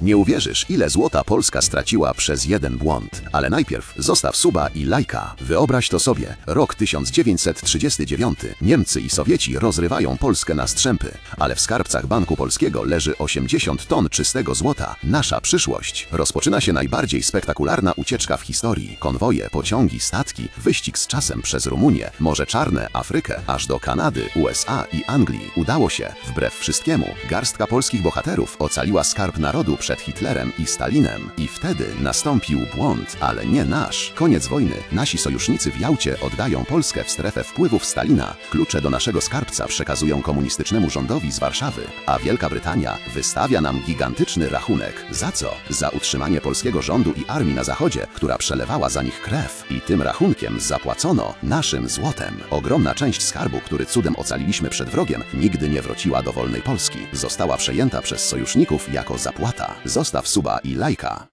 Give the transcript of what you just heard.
Nie uwierzysz, ile złota Polska straciła przez jeden błąd. Ale najpierw zostaw suba i lajka. Wyobraź to sobie. Rok 1939. Niemcy i Sowieci rozrywają Polskę na strzępy, ale w skarbcach Banku Polskiego leży 80 ton czystego złota. Nasza przyszłość. Rozpoczyna się najbardziej spektakularna ucieczka w historii. Konwoje, pociągi, statki, wyścig z czasem przez Rumunię, Morze Czarne, Afrykę, aż do Kanady, USA i Anglii. Udało się. Wbrew wszystkiemu, garstka polskich bohaterów ocaliła skarb narodu przed Hitlerem i Stalinem. I wtedy nastąpił błąd, ale nie nasz. Koniec wojny. Nasi sojusznicy w Jałcie oddają Polskę w strefę wpływów Stalina. Klucze do naszego skarbca przekazują komunistycznemu rządowi z Warszawy, a Wielka Brytania wystawia nam gigantyczny rachunek. Za co? Za utrzymanie polskiego rządu i armii na zachodzie, która przelewała za nich krew. I tym rachunkiem zapłacono naszym złotem. Ogromna część skarbu, który cudem ocaliliśmy przed wrogiem, nigdy nie wróciła do wolnej Polski. Została przejęta przez sojuszników jako zapłata. Zostaw suba i lajka.